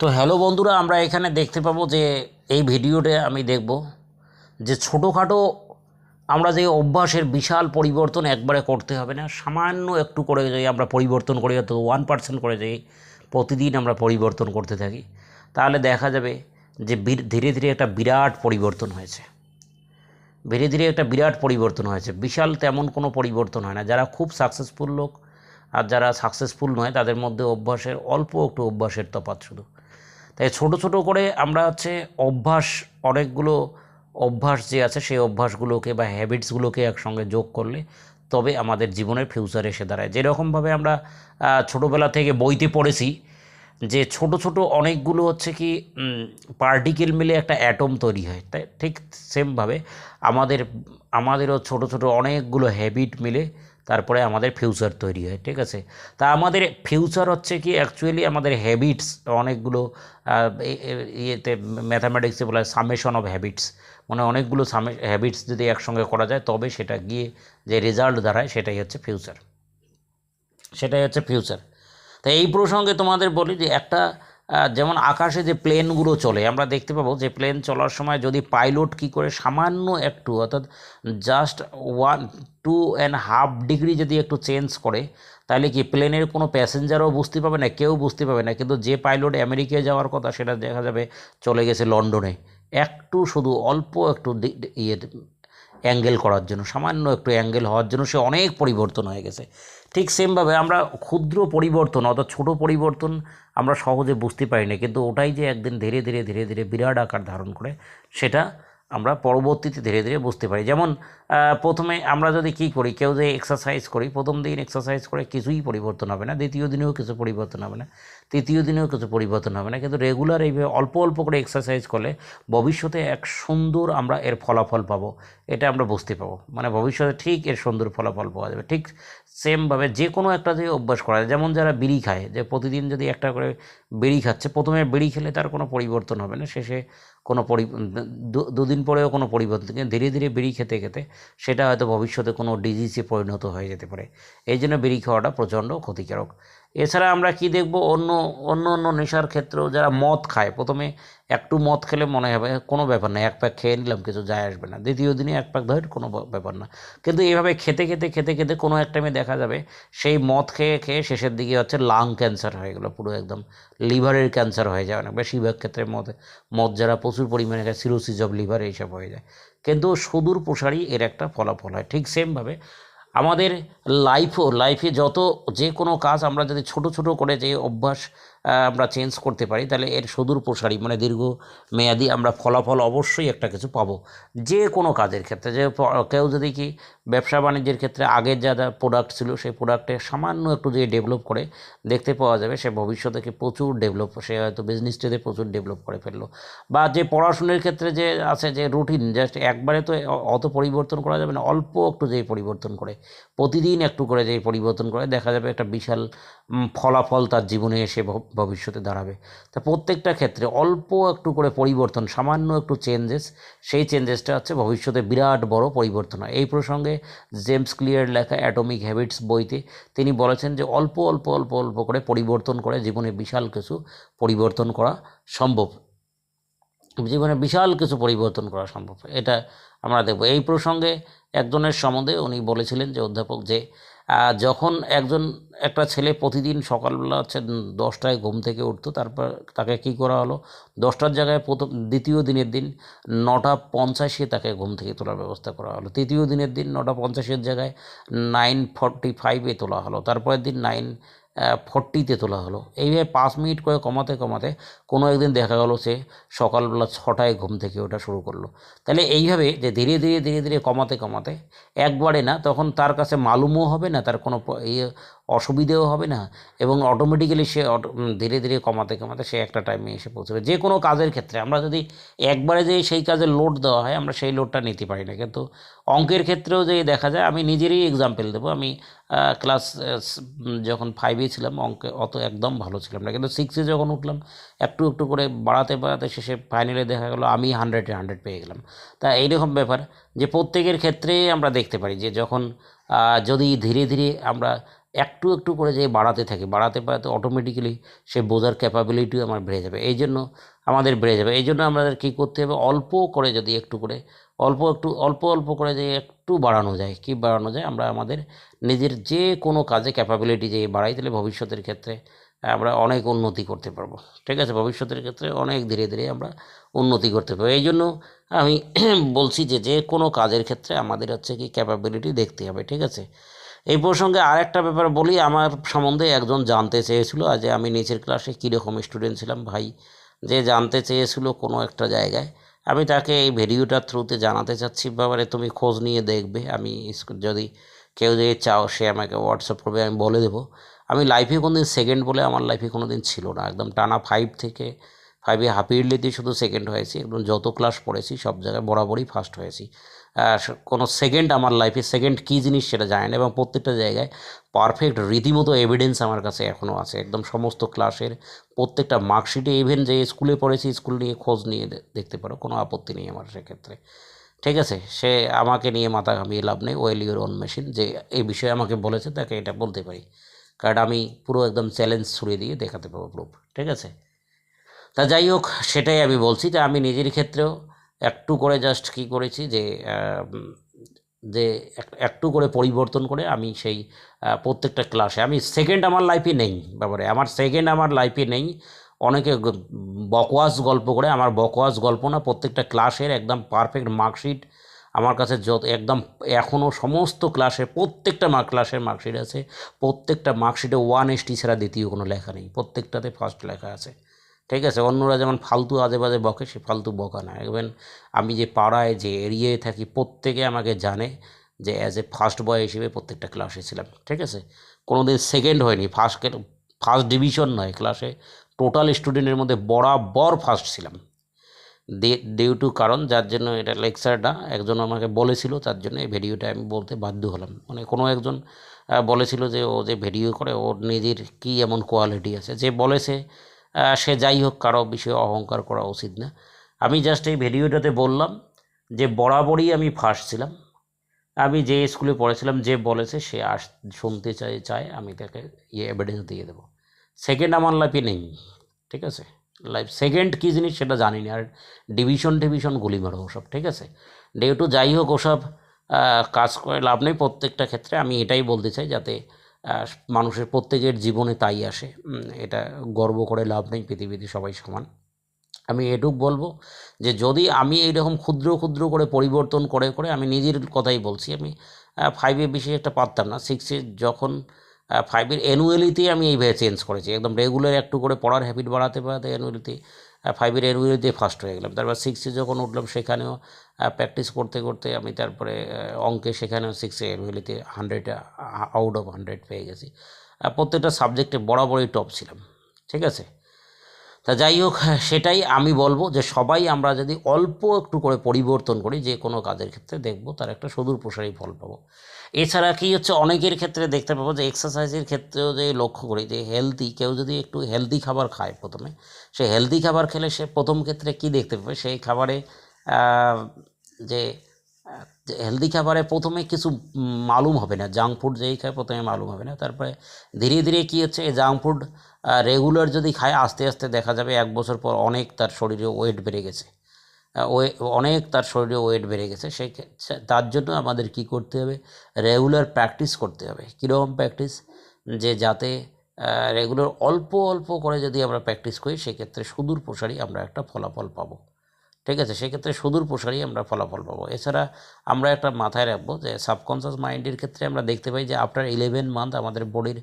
তো হ্যালো বন্ধুরা, আমরা এখানে দেখতে পাবো যে এই ভিডিওতে আমি দেখব যে ছোটোখাটো আমরা যে অভ্যাসের বিশাল পরিবর্তন একবারে করতে হবে না, সামান্য একটু করে যদি আমরা পরিবর্তন করি অত ওয়ান পার্সেন্ট করে যদি প্রতিদিন আমরা পরিবর্তন করতে থাকি, তাহলে দেখা যাবে যে ধীরে ধীরে একটা বিরাট পরিবর্তন হয়েছে। ধীরে ধীরে একটা বিরাট পরিবর্তন হয়েছে। বিশাল তেমন কোনো পরিবর্তন হয় না। যারা খুব সাকসেসফুল লোক আর যারা সাকসেসফুল নয়, তাদের মধ্যে অভ্যাসের অল্প একটু অভ্যাসের তফাৎ শুধু। তাই ছোট ছোট করে আমরা হচ্ছে অভ্যাস, অনেকগুলো অভ্যাস যে আছে সেই অভ্যাসগুলোকে বা হ্যাবিটসগুলোকে একসঙ্গে যোগ করলে তবে আমাদের জীবনের ফিউচার এসে দাঁড়ায়। যেরকমভাবে আমরা ছোটোবেলা থেকে বইতে পড়েছি যে ছোট ছোট অনেকগুলো হচ্ছে কি পার্টিকেল মিলে একটা অ্যাটম তৈরি হয়। তাই ঠিক সেমভাবে আমাদের, আমাদেরও ছোট ছোট অনেকগুলো হ্যাবিট মিলে তারপরে আমাদের ফিউচার তৈরি হয়, ঠিক আছে? তা আমাদের ফিউচার হচ্ছে কি অ্যাকচুয়ালি আমাদের হ্যাবিটস অনেকগুলো ইয়েতে ম্যাথামেটিক্সে বলা হয় সামেশন অফ হ্যাবিটস মানে অনেকগুলো সামে হ্যাবিটস যদি একসঙ্গে করা যায়, তবে সেটা গিয়ে যে রেজাল্ট দাঁড়ায় সেটাই হচ্ছে ফিউচার সেটাই হচ্ছে ফিউচার তো এই প্রসঙ্গে তোমাদের বলি যে একটা যেমন আকাশে যে প্লেনগুলো চলে, আমরা দেখতে পাবো যে প্লেন চলার সময় যদি পাইলট কি করে সামান্য একটু, অর্থাৎ just one two and half degree যদি একটু চেঞ্জ করে, তাহলে কি প্লেনের কোনো প্যাসেঞ্জারও বুঝতে পাবে না, কেউ বুঝতে পাবে না। কিন্তু যে পাইলট আমেরিকায় যাওয়ার কথা, সেটা দেখা যাবে চলে গেছে লন্ডনে। একটু শুধু অল্প একটু ইয়ে অ্যাঙ্গেল করার জন্য, সামান্য একটু অ্যাঙ্গেল হওয়ার জন্য সে অনেক পরিবর্তন হয়ে গেছে। ঠিক সেমভাবে আমরা ক্ষুদ্র পরিবর্তন অর্থাৎ ছোট পরিবর্তন আমরা সহজে বুঝতে পারি না। কিন্তু ওটাই যে একদিন ধীরে ধীরে ধীরে ধীরে বিরাট আকার ধারণ করে, সেটা আমরা পরবর্তীতে ধীরে ধীরে বুঝতে পারি। যেমন প্রথমে আমরা যদি কী করি, কেউ যে এক্সারসাইজ করি, প্রথম দিন এক্সারসাইজ করে কিছুই পরিবর্তন হবে না, দ্বিতীয় দিনেও কিছু পরিবর্তন হবে না, তৃতীয় দিনেও কিছু পরিবর্তন হবে না, কিন্তু রেগুলার এইভাবে অল্প অল্প করে এক্সারসাইজ করলে ভবিষ্যতে এক সুন্দর আমরা এর ফলাফল পাবো, এটা আমরা বুঝতে পাবো। মানে ভবিষ্যতে ঠিক এর সুন্দর ফলাফল পাওয়া যাবে। ঠিক সেমভাবে যে কোনো একটা যে অভ্যাস করা যায়, যেমন যারা বিড়ি খায়, যে প্রতিদিন যদি একটা করে বিড়ি খাচ্ছে, প্রথমে বিড়ি খেলে তার কোনো পরিবর্তন হবে না, শেষে কোনো পরি দুদিন পরেও কোনো পরিবর্তন, কিন্তু ধীরে ধীরে বিড়ি খেতে খেতে সেটা হয়তো ভবিষ্যতে কোনো ডিজিজে পরিণত হয়ে যেতে পারে। এই জন্য বিড়ি খাওয়াটা প্রচণ্ড ক্ষতিকারক। এছাড়া আমরা কি দেখব? অন্য অন্য অন্য নেশার ক্ষেত্রেও যারা মদ খায়, প্রথমে একটু মদ খেলে মনে হবে কোনো ব্যাপার না, এক প্যাক খেয়ে নিলাম, কিছু যায় আসবে না। দ্বিতীয় দিনে এক প্যাক ধরে, কোনো ব্যাপার না। কিন্তু এইভাবে খেতে খেতে খেতে খেতে কোনো এক টাইমে দেখা যাবে, সেই মদ খেয়ে খেয়ে শেষের দিকে হচ্ছে লাং ক্যান্সার হয়ে গেলো, পুরো একদম লিভারের ক্যান্সার হয়ে যায় অনেক বেশিরভাগ ক্ষেত্রে মদ মদ যারা প্রচুর পরিমাণে খায় সিরোসিস অফ লিভার এইসব হয়ে যায়। কিন্তু সুদূর প্রসারী এর একটা ফলাফল হয়, ঠিক সেমভাবে আমাদের লাইফও লাইফে যত যে কোনো কাজ আমরা যদি ছোট ছোট করে যে অভ্যাস আমরা চেঞ্জ করতে পারি, তাহলে এর সুদূর প্রসারী মানে দীর্ঘ মেয়াদি আমরা ফলাফল অবশ্যই একটা কিছু পাবো। যে কোনো কাজের ক্ষেত্রে, যে কেউ যদি কি ব্যবসা বাণিজ্যের ক্ষেত্রে আগের যা যা প্রোডাক্ট ছিল, সেই প্রোডাক্টে সামান্য একটু যদি ডেভেলপ করে, দেখতে পাওয়া যাবে সে ভবিষ্যতে কি প্রচুর ডেভেলপ সে হয়তো বিজনেসটাতে প্রচুর ডেভেলপ করে ফেলল। বা যে পড়াশোনার ক্ষেত্রে যে আছে, যে রুটিন জাস্ট একবারে তো অত পরিবর্তন করা যাবে না, অল্প একটু যেই পরিবর্তন করে, প্রতিদিন একটু করে যেই পরিবর্তন করে, দেখা যাবে একটা বিশাল ফলাফল তার জীবনে এসে ভবিষ্যতে দাঁড়াবে। তা প্রত্যেকটা ক্ষেত্রে অল্প একটু করে পরিবর্তন, সামান্য একটু চেঞ্জেস সেই চেঞ্জেসটা হচ্ছে ভবিষ্যতে বিরাট বড় পরিবর্তন হয়। এই প্রসঙ্গে জেমস ক্লিয়ার লেখা অ্যাটমিক হ্যাবিটস বইতে তিনি বলেছেন যে অল্প অল্প অল্প অল্প করে পরিবর্তন করে জীবনে বিশাল কিছু পরিবর্তন করা সম্ভব। জীবনে বিশাল কিছু পরিবর্তন করা সম্ভব। এটা আমরা দেখব। এই প্রসঙ্গে একজনের সম্বন্ধে উনি বলেছিলেন যে অধ্যাপক যে যখন একজন, একটা ছেলে প্রতিদিন সকালবেলা হচ্ছে দশটায় ঘুম থেকে উঠতো, তারপর তাকে কি করা হলো? দশটার জায়গায় প্রথম, দ্বিতীয় দিনের দিন নটা পঞ্চাশে তাকে ঘুম থেকে তোলার ব্যবস্থা করা হলো। তৃতীয় দিনের দিন নটা পঞ্চাশের জায়গায় নাইন ফর্টি ফাইভে তোলা হলো। তারপরের দিন নাইন ফর্টিতে তোলা হলো। এইভাবে পাঁচ মিনিট করে কমাতে কমাতে কোনো একদিন দেখা গেলো সে সকালবেলা ছটায় ঘুম থেকে ওটা শুরু করল। তাহলে এইভাবে যে ধীরে ধীরে ধীরে ধীরে কমাতে কমাতে একবারে না, তখন তার কাছে মালুমও হবে না, তার কোনো ইয়ে অসুবিধেও হবে না এবং অটোমেটিক্যালি সে ধীরে ধীরে কমাতে কমাতে সে একটা টাইমে এসে পৌঁছবে। যে কোনো কাজের ক্ষেত্রে আমরা যদি একবারে যে সেই কাজে লোড দেওয়া হয়, আমরা সেই লোডটা নিতে পারি না। কিন্তু অঙ্কের ক্ষেত্রেও যে দেখা যায়, আমি নিজেরই এক্সাম্পল দেবো। আমি ক্লাস যখন ফাইভে ছিলাম, অঙ্কে অত একদম ভালো ছিলাম না। কিন্তু সিক্সে যখন উঠলাম, একটু একটু করে বাড়াতে বাড়াতে শেষে ফাইনালে দেখা গেলো, আমি হান্ড্রেডে হান্ড্রেড পেয়ে গেলাম। তা এইরকম ব্যাপার যে প্রত্যেকের ক্ষেত্রে আমরা দেখতে পারি যে যখন যদি ধীরে ধীরে আমরা একটু একটু করে যে বাড়াতে থাকি, বাড়াতে বাড়াতে অটোমেটিক্যালি সে বোঝার ক্যাপাবিলিটিও আমার বেড়ে যাবে। এই জন্য আমাদের বেড়ে যাবে। এই জন্য আমাদের কী করতে হবে? অল্প করে যদি একটু করে, অল্প একটু, অল্প অল্প করে যে একটু বাড়ানো যায়। কি বাড়ানো যায়? আমরা আমাদের নিজের যে কোনো কাজে ক্যাপাবিলিটি যে বাড়াই দিলে ভবিষ্যতের ক্ষেত্রে আমরা অনেক উন্নতি করতে পারব। ঠিক আছে? ভবিষ্যতের ক্ষেত্রে অনেক ধীরে ধীরে আমরা উন্নতি করতে পারব। এই জন্য আমি বলছি যে যে কোনো কাজের ক্ষেত্রে আমাদের হচ্ছে কি ক্যাপাবিলিটি দেখতে হবে। ঠিক আছে? এই প্রসঙ্গে আরেকটা ব্যাপার বলি, আমার সম্বন্ধে একজন জানতে চেয়েছিল যে আমি নিচের ক্লাসে কীরকম স্টুডেন্ট ছিলাম। ভাই যে জানতে চেয়েছিল কোনো একটা জায়গায়। আমি তাকে এই ভিডিওটার থ্রুতে জানাতে চাচ্ছি ব্যাপারে তুমি খোঁজ নিয়ে দেখবে। আমি যদি কেউ যদি চাও সে আমাকে হোয়াটসঅ্যাপ করবে, আমি বলে দেবো। আমি লাইফে কোনো দিন সেকেন্ড বলে আমার লাইফে কোনো দিন ছিল না। একদম টানা ফাইভ থেকে ফাইভে হাফ ইয়ারলিতে শুধু সেকেন্ড হয়েছি একদম যত ক্লাস পড়েছি, সব জায়গায় বরাবরই ফার্স্ট হয়েছি। কোনো সেকেন্ড আমার লাইফে সেকেন্ড কী জিনিস সেটা জানি না, এবং প্রত্যেকটা জায়গায় পারফেক্ট রীতিমতো এভিডেন্স আমার কাছে এখনও আছে। একদম সমস্ত ক্লাসের প্রত্যেকটা মার্কশিটে ইভেন যে স্কুলে পড়েছি স্কুল নিয়ে খোঁজ নিয়ে দেখতে পারো, কোনো আপত্তি নেই আমার সেক্ষেত্রে। ঠিক আছে? সে আমাকে নিয়ে মাথা ঘামিয়ে লাভ নেই ওয়েল ইউর অন মেশিন যে এই বিষয়ে আমাকে বলেছে, তাকে এটা বলতে পারি। কারণ আমি পুরো একদম চ্যালেঞ্জ ছুড়ে দিয়ে দেখাতে পারব প্রুফ ঠিক আছে? তা যাই হোক, সেটাই আমি বলছি যে আমি নিজের ক্ষেত্রেও একটু করে জাস্ট কী করেছি যে যে এক- একটু করে পরিবর্তন করে আমি সেই প্রত্যেকটা ক্লাসে আমি সেকেন্ড আমার লাইফে নেই ব্যাপারে আমার সেকেন্ড আমার লাইফে নেই। অনেকে বকওয়াস গল্প করে, আমার বকওয়াস গল্প না, প্রত্যেকটা ক্লাসের একদম পারফেক্ট মার্কশিট আমার কাছে যত, একদম এখনও সমস্ত ক্লাসে প্রত্যেকটা মার্ক ক্লাসের মার্কশিট আছে। প্রত্যেকটা মার্কশিটে ওয়ান এসটি ছাড়া দ্বিতীয় কোনো লেখা নেই। প্রত্যেকটাতে ফার্স্ট লেখা আছে। ঠিক আছে? অন্যরা যেমন ফালতু আজে বাজে বকে, সে ফালতু বকা না ইভেন আমি যে পাড়ায়, যে এরিয়ায় থাকি, প্রত্যেকে আমাকে জানে যে অ্যাজ এ ফার্স্ট বয় হিসেবে প্রত্যেকটা ক্লাসে ছিলাম। ঠিক আছে? কোনো দিন সেকেন্ড হয়নি ফার্স্ট ফার্স্ট ডিভিশন নয়। ক্লাসে টোটাল স্টুডেন্টের মধ্যে বরাবর ফার্স্ট ছিলাম। ডিউ টু কারণ, যার জন্য এটা লেকচারটা একজন আমাকে বলেছিল, তার জন্য এই ভিডিওটা আমি বলতে বাধ্য হলাম। মানে কোনো একজন বলেছিল যে ও যে ভিডিও করে, ওর নিজের কী এমন কোয়ালিটি আছে? যে বলেছে সে যাই হোক, কারও বিষয়ে অহংকার করা উচিত না। আমি জাস্ট এই ভিডিওটাতে বললাম যে, বরাবরই আমি ফার্স্ট ছিলাম। আমি যে স্কুলে পড়েছিলাম, যে বলেছে, সে আস শুনতে চাই চায়, আমি তাকে ইয়ে এভিডেন্স দিয়ে দেবো। সেকেন্ড আমার লাইফে নেই, ঠিক আছে? লাইফ সেকেন্ড কী জিনিস সেটা জানি না আর ডিভিশন টিভিশন গুলি মারো ওসব, ঠিক আছে? যেহেতু যাই হোক, ওসব কাজ করে লাভ নেই প্রত্যেকটা ক্ষেত্রে। আমি এটাই বলতে চাই, যাতে মানুষের প্রত্যেকের জীবনে তাই আসে। এটা গর্ব করে লাভ নেই, পৃথিবীতে সবাই সমান। আমি এটুক বলব যে, যদি আমি এইরকম ক্ষুদ্র ক্ষুদ্র করে পরিবর্তন করে করে আমি নিজের কথাই বলছি, আমি ফাইভে বেশি একটা পারতাম না। সিক্সে যখন ফাইভের অ্যানুয়ালিতেই আমি এইভাবে চেঞ্জ করেছি। একদম রেগুলার একটু করে পড়ার হ্যাবিট বাড়াতে বাড়াতে অ্যানুয়ালিতে ফাইভের দিয়ে ফার্স্ট হয়ে গেলাম। তারপর সিক্সে যখন উঠলাম, সেখানেও প্র্যাকটিস করতে করতে আমি তারপরে অঙ্কে সেখানেও সিক্সে অ্যানুয়ালিতে হান্ড্রেড আউট অফ হান্ড্রেড পেয়ে গেছি। প্রত্যেকটা সাবজেক্টে বরাবরই টপ ছিলাম। ঠিক আছে? তা যাই হোক, সেটাই আমি বলব যে সবাই আমরা যদি অল্প একটু করে পরিবর্তন করি, যে কোনো কাজের ক্ষেত্রে দেখব তার একটা সুদূর প্রসারী ফল পাবো। এছাড়া কি হচ্ছে, অনেকের ক্ষেত্রে দেখতে পাবো যে এক্সারসাইজের ক্ষেত্রেও যে লক্ষ্য করি যে হেলদি কেউ যদি একটু হেলদি খাবার খায় প্রথমে, সে হেলদি খাবার খেলে সে প্রথম ক্ষেত্রে কি দেখতে পাবে? সেই খাবারে যে হেলদি খাবারে প্রথমে কিছু মালুম হবে না জাঙ্ক ফুড যেই খায় প্রথমে মালুম হবে না। তারপরে ধীরে ধীরে কী হচ্ছে, এই জাঙ্ক ফুড রেগুলার যদি খায়, আস্তে আস্তে দেখা যাবে এক বছর পর অনেক তার শরীরে ওয়েট বেড়ে গেছে। অনেক তার শরীরে ওয়েট বেড়ে গেছে। ক্ষেত্রে- তার জন্য আমাদের কি করতে হবে? রেগুলার প্র্যাকটিস করতে হবে। কীরকম প্র্যাকটিস যে যাতে রেগুলার অল্প অল্প করে যদি আমরা প্র্যাকটিস করি, সেক্ষেত্রে সুদূর প্রসারী আমরা একটা ফলাফল পাবো। ঠিক আছে? সেক্ষেত্রে সুদূর প্রসারী আমরা ফলাফল পাবো। এছাড়া আমরা একটা মাথায় রাখব যে সাবকনসিয়াস মাইন্ডের ক্ষেত্রে আমরা দেখতে পাই যে আফটার ইলেভেন মান্থ আমাদের বডির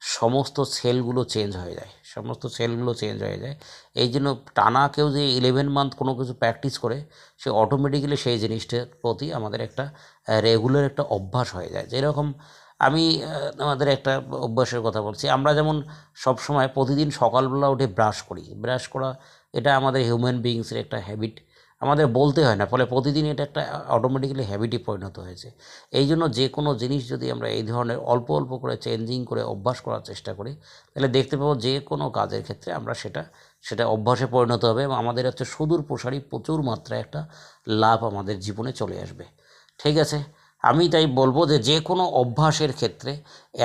সমস্ত সেলগুলো চেঞ্জ হয়ে যায়, সমস্ত সেলগুলো চেঞ্জ হয়ে যায়। এই জন্য টানা কেউ যে ইলেভেন মান্থ কোনো কিছু প্র্যাকটিস করে, সে অটোমেটিক্যালি সেই জিনিসটার প্রতি আমাদের একটা রেগুলার একটা অভ্যাস হয়ে যায়। যেরকম আমি আমাদের একটা অভ্যাসের কথা বলছি, আমরা যেমন সব সময় প্রতিদিন সকালবেলা উঠে ব্রাশ করি। ব্রাশ করা, এটা আমাদের হিউম্যান বিইংসের একটা হ্যাবিট আমাদের বলতে হয় না, ফলে প্রতিদিন এটা একটা অটোমেটিক্যালি হ্যাবিটে পরিণত হয়েছে। এই জন্য যে কোনো জিনিস যদি আমরা এই ধরনের অল্প অল্প করে চেঞ্জিং করে অভ্যাস করার চেষ্টা করি, তাহলে দেখতে পাবো যে কোনো কাজের ক্ষেত্রে আমরা সেটা সেটা অভ্যাসে পরিণত হবে এবং আমাদের হচ্ছে সুদূর প্রসারী প্রচুর মাত্রায় একটা লাভ আমাদের জীবনে চলে আসবে। ঠিক আছে? আমি তাই বলব যে যে কোনো অভ্যাসের ক্ষেত্রে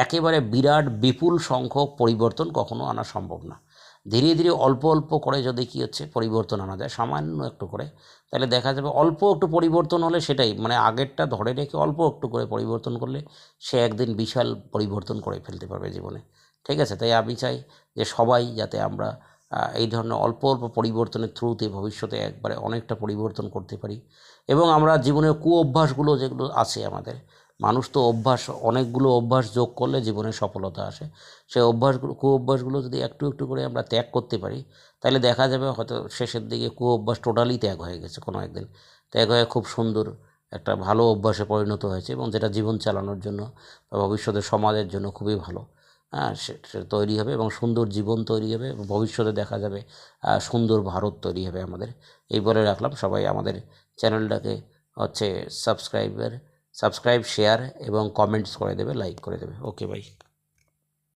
একেবারে বিরাট বিপুল সংখ্যক পরিবর্তন কখনো আনা সম্ভব না। ধীরে ধীরে অল্প অল্প করে যদি কী হচ্ছে পরিবর্তন আনা যায়, সামান্য একটু করে, তাহলে দেখা যাবে অল্প একটু পরিবর্তন হলে সেটাই মানে আগেরটা ধরে রেখে অল্প একটু করে পরিবর্তন করলে সে একদিন বিশাল পরিবর্তন করে ফেলতে পারবে জীবনে। ঠিক আছে? তাই আমি চাই যে সবাই যাতে আমরা এই ধরনের অল্প অল্প পরিবর্তনের থ্রুতে ভবিষ্যতে একবারে অনেকটা পরিবর্তন করতে পারি। এবং আমরা জীবনের কু অভ্যাসগুলো যেগুলো আছে আমাদের মানুষ তো অভ্যাস, অনেকগুলো অভ্যাস যোগ করলে জীবনে সফলতা আসে। সেই অভ্যাসগুলো কু অভ্যাসগুলো যদি একটু একটু করে আমরা ত্যাগ করতে পারি, তাহলে দেখা যাবে হয়তো শেষের দিকে কু অভ্যাস টোটালি ত্যাগ হয়ে গেছে কোনো একদিন। ত্যাগ হয়ে খুব সুন্দর একটা ভালো অভ্যাসে পরিণত হয়েছে এবং যেটা জীবন চালানোর জন্য বা ভবিষ্যতে সমাজের জন্য খুবই ভালো। হ্যাঁ সে সে তৈরি হবে এবং সুন্দর জীবন তৈরি হবে এবং ভবিষ্যতে দেখা যাবে সুন্দর ভারত তৈরি হবে আমাদের। এই বলে রাখলাম। সবাই আমাদের চ্যানেলটাকে হচ্ছে সাবস্ক্রাইবার সাবস্ক্রাইব শেয়ার এবং কমেন্টস করে দেবে লাইক করে দেবে। Okay bye.